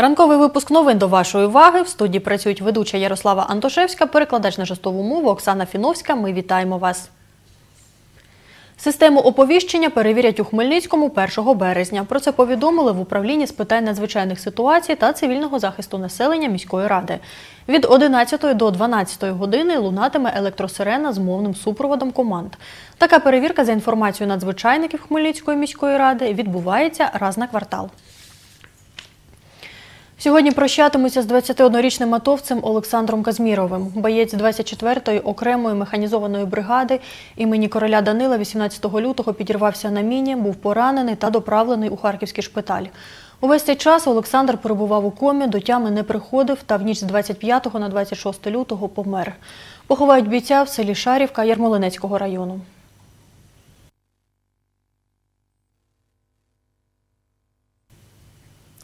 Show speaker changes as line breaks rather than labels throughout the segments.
Ранковий випуск новин до вашої уваги. В студії працюють ведуча Ярослава Антошевська, перекладач на жестову мову Оксана Фіновська. Ми вітаємо вас. Систему оповіщення перевірять у Хмельницькому 1 березня. Про це повідомили в управлінні з питань надзвичайних ситуацій та цивільного захисту населення міської ради. Від 11 до 12 години лунатиме електросирена з мовним супроводом команд. Така перевірка за інформацією надзвичайників Хмельницької міської ради відбувається раз на квартал. Сьогодні прощатимуться з 21-річним атовцем Олександром Казміровим. Боєць 24-ї окремої механізованої бригади імені короля Данила 18 лютого підірвався на міні, був поранений та доправлений у харківський шпиталь. Увесь цей час Олександр перебував у комі, до тями не приходив та в ніч з 25 на 26 лютого помер. Поховають бійця в селі Шарівка Ярмолинецького району.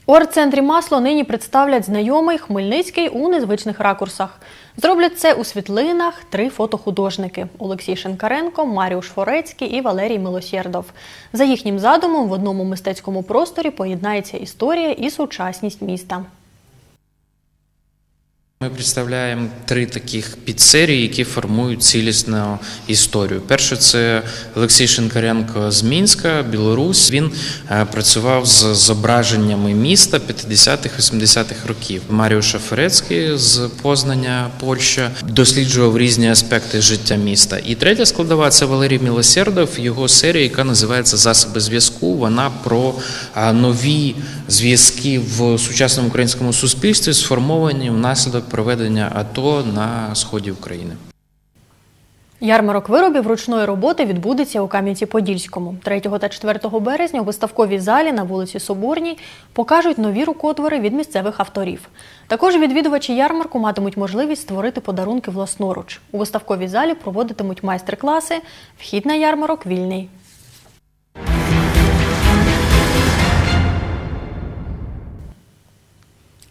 У арт-центрі масло нині представлять знайомий Хмельницький у незвичних ракурсах. Зроблять це у світлинах три фотохудожники Олексій Шенкаренко, Маріуш Форецький і Валерій Милосєрдов. За їхнім задумом в одному мистецькому просторі поєднається історія і сучасність міста.
Ми представляємо три таких підсерії, які формують цілісну історію. Перше це Олексій Шинкаренко з Мінська, Білорусь. Він е, працював з зображеннями міста 50-х-80-х років. Маріуша Ферецький з Познання, Польща, досліджував різні аспекти життя міста. І третя складова це Валерій Мілосердов, його серія, яка називається Засоби зв'язку. Вона про нові зв'язки в сучасному українському суспільстві, сформовані внаслідок проведення АТО на сході України.
Ярмарок виробів ручної роботи відбудеться у Кам'янці-Подільському. 3 та 4 березня у виставковій залі на вулиці Соборній покажуть нові рукотвори від місцевих авторів. Також відвідувачі ярмарку матимуть можливість створити подарунки власноруч. У виставковій залі проводитимуть майстер-класи. Вхід на ярмарок вільний.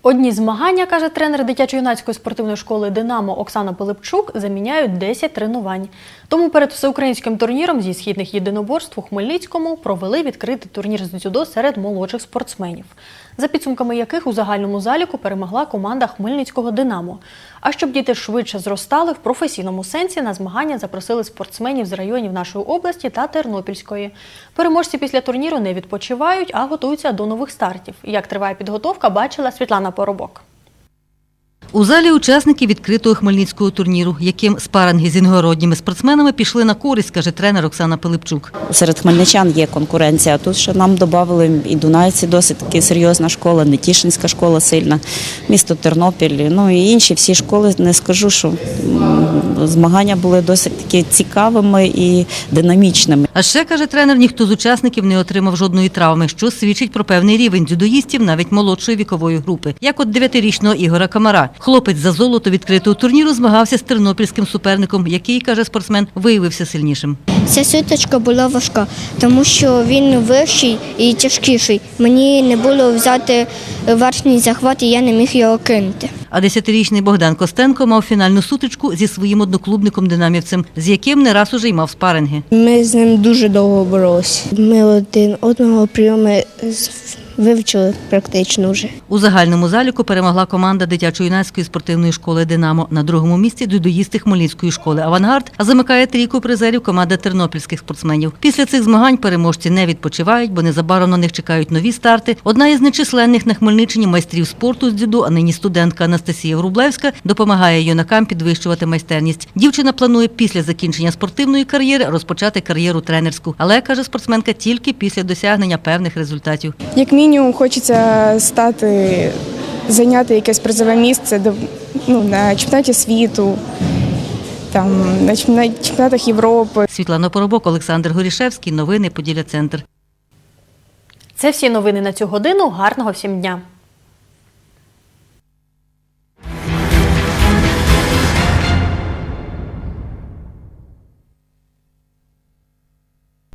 Одні змагання, каже тренер дитячо-юнацької спортивної школи Динамо Оксана Пилипчук, заміняють 10 тренувань. Тому перед всеукраїнським турніром зі східних єдиноборств у Хмельницькому провели відкритий турнір з дзюдо серед молодших спортсменів, за підсумками яких у загальному заліку перемогла команда Хмельницького Динамо. А щоб діти швидше зростали в професійному сенсі, на змагання запросили спортсменів з районів нашої області та Тернопільської. Переможці після турніру не відпочивають, а готуються до нових стартів. Як триває підготовка, бачила Світлана Поробок.
У залі учасники відкритого хмельницького турніру, яким спаринги з іногородніми спортсменами пішли на користь, каже тренер Оксана Пилипчук.
Серед хмельничан є конкуренція. Тут ще нам додали і Дунаївці досить таки серйозна школа, Нетішинська школа сильна, місто Тернопіль. Ну і інші всі школи не скажу, що змагання були досить таки цікавими і динамічними.
А ще каже тренер, ніхто з учасників не отримав жодної травми, що свідчить про певний рівень дзюдоїстів навіть молодшої вікової групи, як от дев'ятирічного Ігора Камара. Хлопець за золото відкритого турніру змагався з тернопільським суперником, який каже спортсмен, виявився сильнішим.
Ця сутичка була важка, тому що він вищий і тяжкіший. Мені не було взяти верхній захват, і я не міг його кинути.
А десятирічний Богдан Костенко мав фінальну сутичку зі своїм одноклубником динамівцем, з яким не раз уже й мав спаринги.
Ми з ним дуже довго боролися. Ми один одного прийоми вивчили практично вже.
У загальному заліку перемогла команда дитячо-юнацької спортивної школи Динамо. На другому місці дудоїсти Хмельницької школи Авангард, а замикає трійку призерів команда тернопільських спортсменів. Після цих змагань переможці не відпочивають, бо незабаром на них чекають нові старти. Одна із нечисленних на Хмельниччині майстрів спорту з дзюдо, а нині студентка Анастасія Врублевська, допомагає юнакам підвищувати майстерність. Дівчина планує після закінчення спортивної кар'єри розпочати кар'єру тренерську, але каже спортсменка тільки після досягнення певних результатів.
Як мінімум, хочеться стати, зайняти якесь призове місце до- ну, на чемпіонаті світу, там, на чемпіонатах Європи.
Світлана Поробок, Олександр Горішевський. Новини Поділля Центр.
Це всі новини на цю годину. Гарного всім дня!